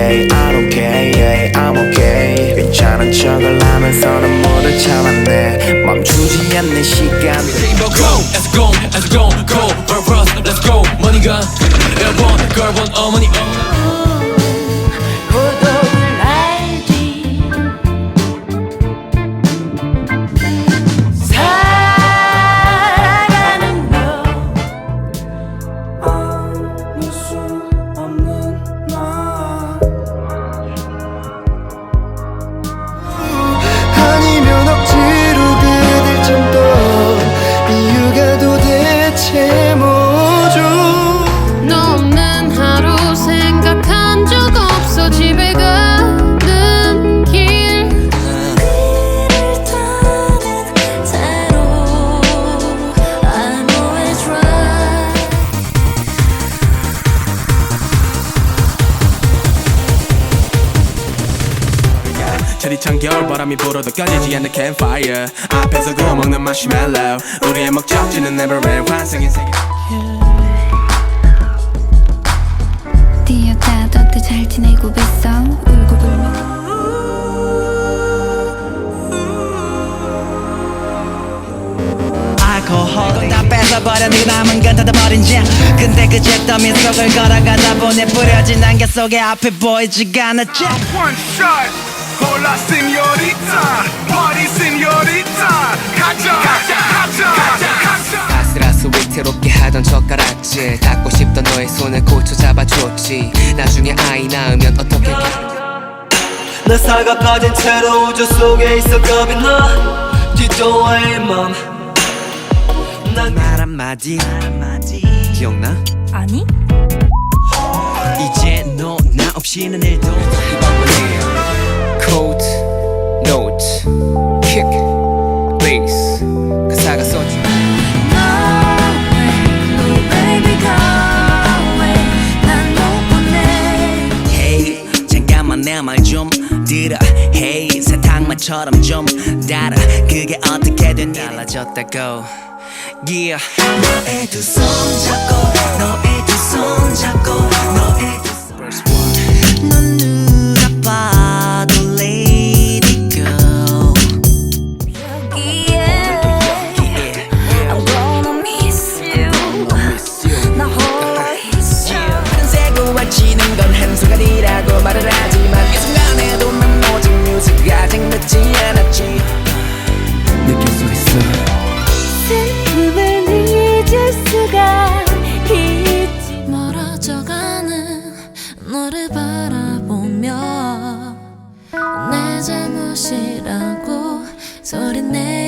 yeah, I don't care, yeah, I'm okay. 괜찮은 척을 하면서는 모른 참았네. 멈추지 않는 시간. Go, let's go, let's go, go, girl bros, let's go. money가 1번, girl 번 어머니. 차디찬 겨울바람이 불어도 꺼지지 않는 campfire. 앞에서 구워 먹는 마시멜로 우리의 목적지는 never end 환상의 세계. 뛰어가도 잘 지내고 있어. 울고 불며 알코올 다 뺏어버려 네 남은 건 닫아버린 자 근데 그제 더미 속을 걸어가다 보니 뿌려진 안개 속에 앞에 보이지가 않았지. One shot, hola señorita, party señorita, 가자, 가자, 가자, 가자. 아슬아슬 위태롭게 하던 젓가락질. 닿고 싶던 너의 손을 고쳐 잡아줬지. 나중에 아이 낳으면 어떻게 내 살과 빠진 채로 우주 속에 있어 겁이 나. 뒤도의 맘난 한마디. 기억나? 아니? 이제 너 나 없이는 일도 노트, 킥, 베이스 가사가 써지 No baby go away 난못 보내 Hey 잠깐만 내말좀 들어. Hey 사탕맛처럼 좀 달아. 그게 어떻게든 달라졌다고. Yeah. 너의 두 손 잡고 너의 두 손 잡고 너의 두손 바라보며 내 잘못이라고 소리내